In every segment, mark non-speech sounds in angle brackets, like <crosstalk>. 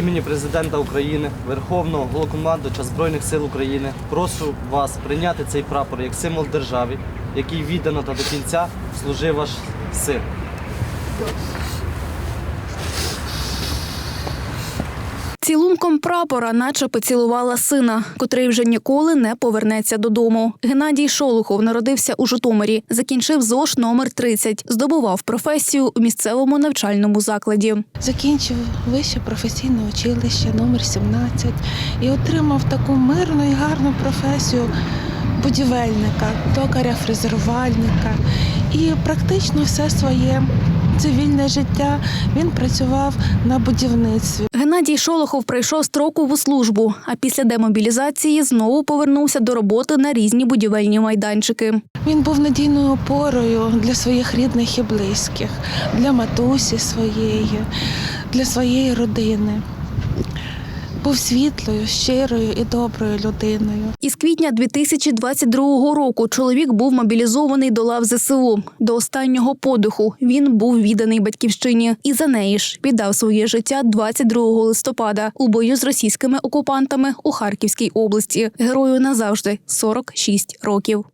імені президента України, Верховного голокомандуча Збройних сил України прошу вас прийняти цей прапор як символ держави, який віддано та до кінця служив ваш син. Цілунком прапора, наче поцілувала сина, котрий вже ніколи не повернеться додому. Геннадій Шолохов народився у Житомирі, закінчив ЗОШ номер 30, здобував професію у місцевому навчальному закладі. Закінчив вище професійне училище номер 17 і отримав таку мирну і гарну професію будівельника, токаря, фрезерувальника. І практично все своє цивільне життя він працював на будівництві. Геннадій Шолохов пройшов строкову службу, а після демобілізації знову повернувся до роботи на різні будівельні майданчики. Він був надійною опорою для своїх рідних і близьких, для матусі своєї, для своєї родини. Був світлою, щирою і доброю людиною. Із квітня 2022 року чоловік був мобілізований до лав ЗСУ. До останнього подиху він був відданий батьківщині і за неї ж віддав своє життя 22 листопада у бою з російськими окупантами у Харківській області. Герою назавжди 46 років.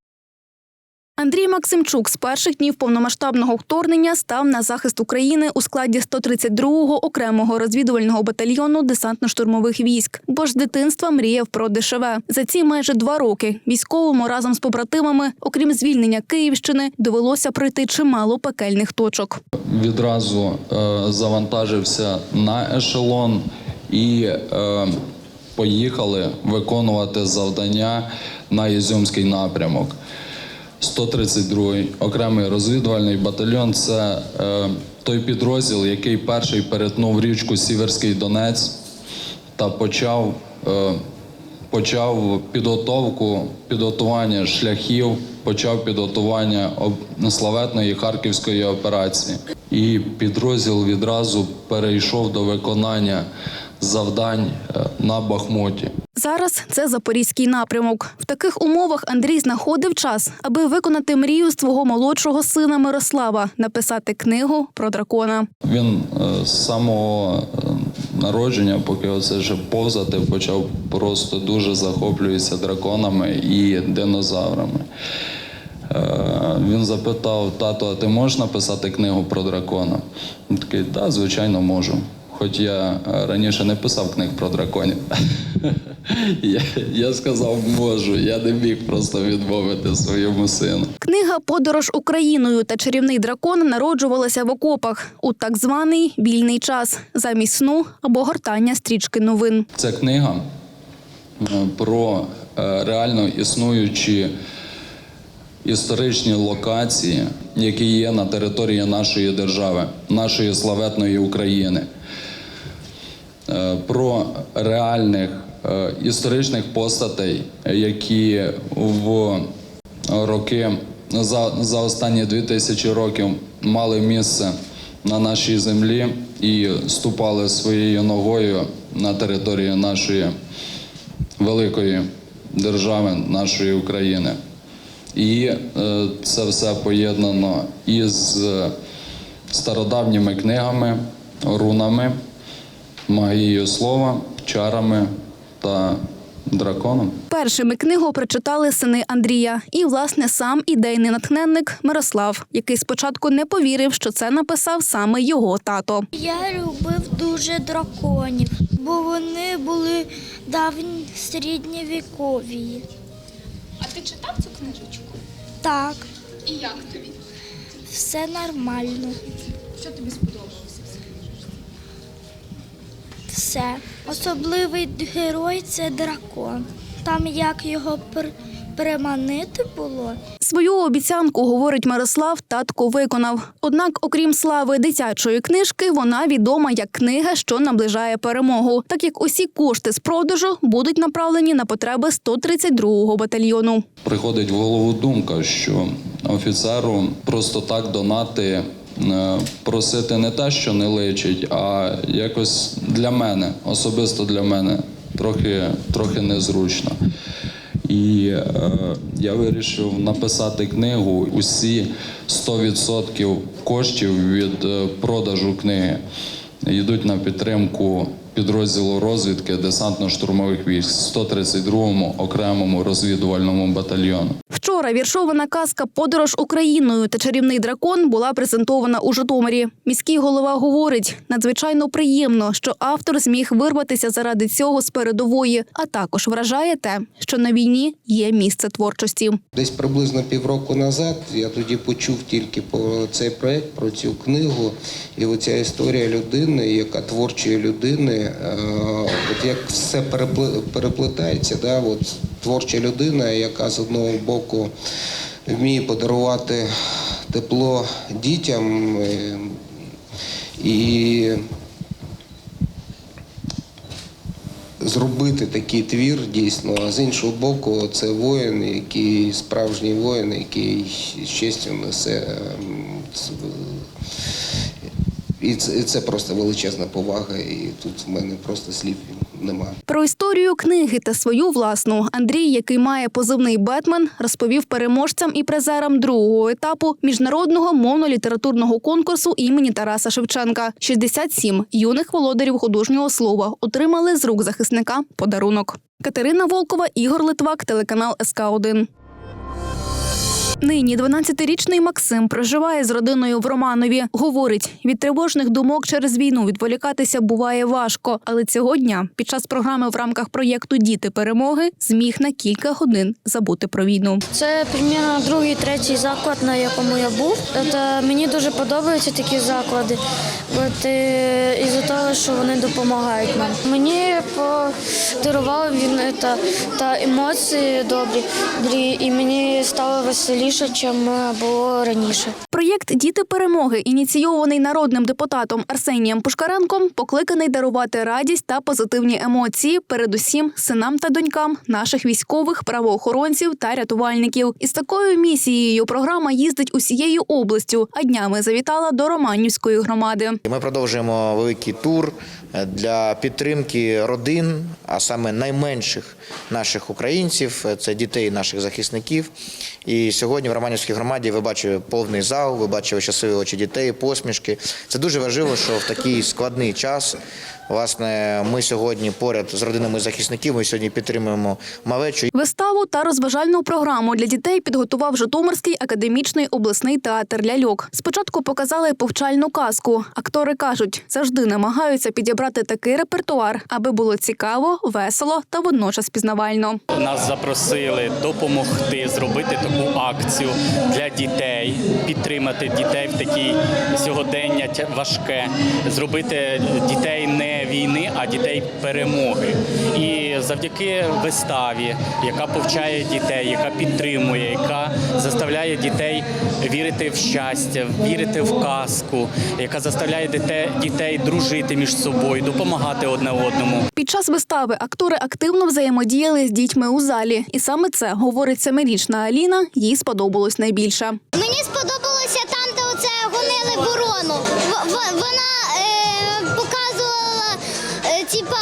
Андрій Максимчук з перших днів повномасштабного вторгнення став на захист України у складі 132-го окремого розвідувального батальйону десантно-штурмових військ, бо ж дитинства мріяв про ДШВ. За ці майже два роки військовому разом з побратимами, окрім звільнення Київщини, довелося пройти чимало пекельних точок. відразу е, завантажився на ешелон і е, поїхали виконувати завдання на Ізюмський напрямок. 132-й окремий розвідувальний батальйон це е, той підрозділ, який перший перетнув річку Сіверський Донець та почав, е, почав підготовку, підготування шляхів, почав підготування славетної харківської операції. І підрозділ відразу перейшов до виконання завдань е, на Бахмуті. Зараз це запорізький напрямок. В таких умовах Андрій знаходив час, аби виконати мрію свого молодшого сина Мирослава написати книгу про дракона. Він е, з самого е, народження, поки оце вже повзати, почав просто дуже захоплюватися драконами і динозаврами. Він запитав, тато, а ти можеш написати книгу про дракона? Він такий, так, звичайно, можу. Хоч я е, раніше не писав книг про драконів. <laughs> Я, я сказав, можу. Я не міг просто відмовити своєму сину. Книга Подорож Україною та чарівний дракон народжувалася в окопах у так званий вільний час замість сну або гортання стрічки новин. Це книга е, про е, реально існуючі історичні локації, які є на території нашої держави, нашої славетної України. Е, Про реальних е, історичних постатей, які в роки за, за останні 2000 років мали місце на нашій землі і ступали своєю ногою на території нашої великої держави, нашої України. І е, це все поєднано із стародавніми книгами, рунами, магією слова, чарами та драконом. Першими книгу прочитали сини Андрія і, власне, сам ідейний натхненник Мирослав, який спочатку не повірив, що це написав саме його тато. Я любив дуже драконів, бо вони були давні середньовікові. А ти читав цю книжечку? Так, І як тобі? все нормально. Що тобі сподобалося? Все. Особливий герой це дракон. Там як його пер- переманити було. Свою обіцянку, говорить Мирослав, татко виконав. Однак, окрім слави дитячої книжки, вона відома як книга, що наближає перемогу, так як усі кошти з продажу будуть направлені на потреби 132-го батальйону. Приходить в голову думка, що офіцеру просто так донати просити не те, що не личить, а якось для мене, особисто для мене, трохи, трохи незручно. І е, я вирішив написати книгу. Усі 100% коштів від е, продажу книги йдуть на підтримку підрозділу розвідки десантно-штурмових військ 132-му окремому розвідувальному батальйону. Вчора віршована казка Подорож Україною та чарівний дракон була презентована у Житомирі. Міський голова говорить, надзвичайно приємно, що автор зміг вирватися заради цього з передової, а також вражає те, що на війні є місце творчості. Десь приблизно півроку назад я тоді почув тільки про цей проект, про цю книгу. І оця історія людини, яка творчої людини, е, от як все переплетається, да, от творча людина, яка з одного боку вміє подарувати тепло дітям. е, І зробити такий твір дійсно. А з іншого боку, це воїн, який справжній воїн, який з честю несе. ем, І це, і це просто величезна повага, і тут в мене просто слів немає. Про історію книги та свою власну Андрій, який має позивний Бетмен, розповів переможцям і призерам другого етапу міжнародного мовно-літературного конкурсу імені Тараса Шевченка. 67 юних володарів художнього слова отримали з рук захисника подарунок. Катерина Волкова, Ігор Литвак, телеканал СК 1 Нині 12-річний Максим проживає з родиною в Романові. Говорить, від тривожних думок через війну відволікатися буває важко, але цього дня під час програми в рамках проєкту Діти перемоги зміг на кілька годин забути про війну. Це примірно другий, третій заклад, на якому я був. Та мені дуже подобаються такі заклади. От е, із-за того, що вони допомагають нам. Мені подарував він та, та емоції добрі, і мені стало веселіше, ніж було раніше. Проєкт Діти перемоги, ініційований народним депутатом Арсенієм Пушкаренком, покликаний дарувати радість та позитивні емоції, передусім синам та донькам наших військових, правоохоронців та рятувальників. Із такою місією програма їздить усією областю, а днями завітала до Романівської громади. Ми продовжуємо великий тур е, для підтримки родин, а саме найменших наших українців, е, це дітей наших захисників. І сьогодні в Романівській громаді ви бачите повний зал, ви бачите щасливі очі дітей, посмішки. Це дуже важливо, що в такий складний час. Власне, ми сьогодні поряд з родинами захисників. Ми сьогодні підтримуємо малечу. Виставу та розважальну програму для дітей підготував Житомирський академічний обласний театр ляльок. Спочатку показали повчальну казку. Актори кажуть, завжди намагаються підібрати такий репертуар, аби було цікаво, весело та водночас пізнавально. Нас запросили допомогти зробити таку акцію для дітей, підтримати дітей в такій сьогодення важке, зробити дітей не війни, а дітей перемоги. І завдяки виставі, яка повчає дітей, яка підтримує, яка заставляє дітей вірити в щастя, вірити в казку, яка заставляє дітей, дружити між собою, допомагати одне одному. Під час вистави актори активно взаємодіяли з дітьми у залі, і саме це говорить семирічна Аліна. Їй сподобалось найбільше. Мені сподобалося там, де оце гонили ворону. Вона е, типа,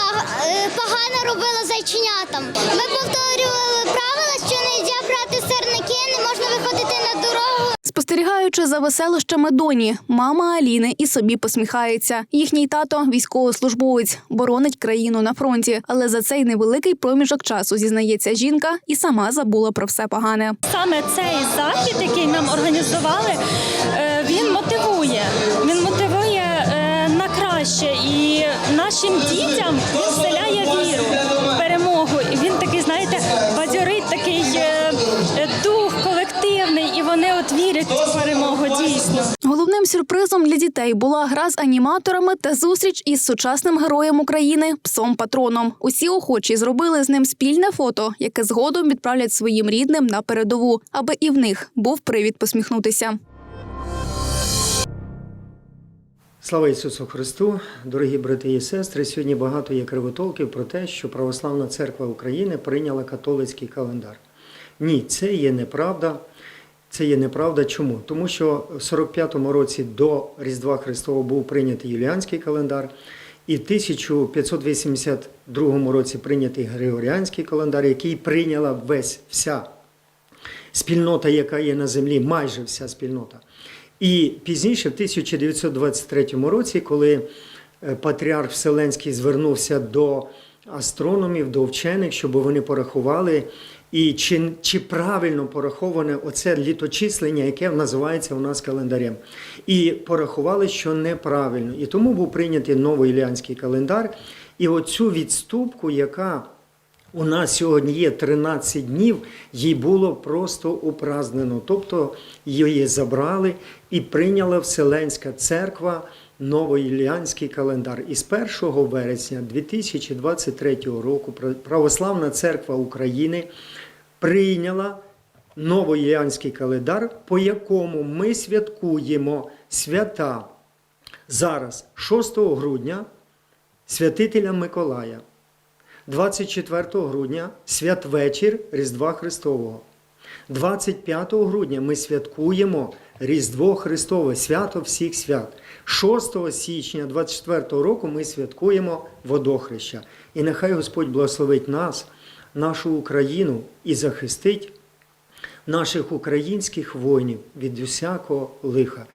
е, погано робила зайченятам. Ми повторювали правила, що не можна брати сирники, не можна виходити на дорогу. Спостерігаючи за веселощами доні, мама Аліни і собі посміхається. Їхній тато військовослужбовець, боронить країну на фронті, але за цей невеликий проміжок часу зізнається жінка і сама забула про все погане. Саме цей захід, який нам організували, е, він мотивує. Він мотивує е, на краще. І нашим дітям він вселяє віру перемогу. І він такий, знаєте, бадьорить такий е, е, дух колективний, і вони от вірять в цю перемогу дійсно. Головним сюрпризом для дітей була гра з аніматорами та зустріч із сучасним героєм України псом патроном. Усі охочі зробили з ним спільне фото, яке згодом відправлять своїм рідним на передову, аби і в них був привід посміхнутися. Слава Ісусу Христу, дорогі брати і сестри. Сьогодні багато є кривотолків про те, що Православна Церква України прийняла католицький календар. Ні, це є неправда. Це є неправда. Чому? Тому що в 45-му році до Різдва Христового був прийнятий Юліанський календар, і в 1582 році прийнятий Григоріанський календар, який прийняла весь вся спільнота, яка є на землі, майже вся спільнота. І пізніше, в 1923 році, коли е, патріарх Вселенський звернувся до астрономів, до вчених, щоб вони порахували. І чи, чи правильно пораховане оце літочислення, яке називається у нас календарем. І порахували, що неправильно. І тому був прийнятий новий іліанський календар. І оцю відступку, яка у нас сьогодні є 13 днів, їй було просто упразнено. Тобто її забрали і прийняла Вселенська церква новоіліанський календар. І з 1 вересня 2023 року Православна церква України прийняла новоіліанський календар, по якому ми святкуємо свята зараз, 6 грудня, святителя Миколая. 24 грудня святвечір Різдва Христового. 25 грудня ми святкуємо Різдво Христове, свято всіх свят. 6 січня 24 року ми святкуємо водохреща. І нехай Господь благословить нас, нашу Україну і захистить наших українських воїнів від усякого лиха.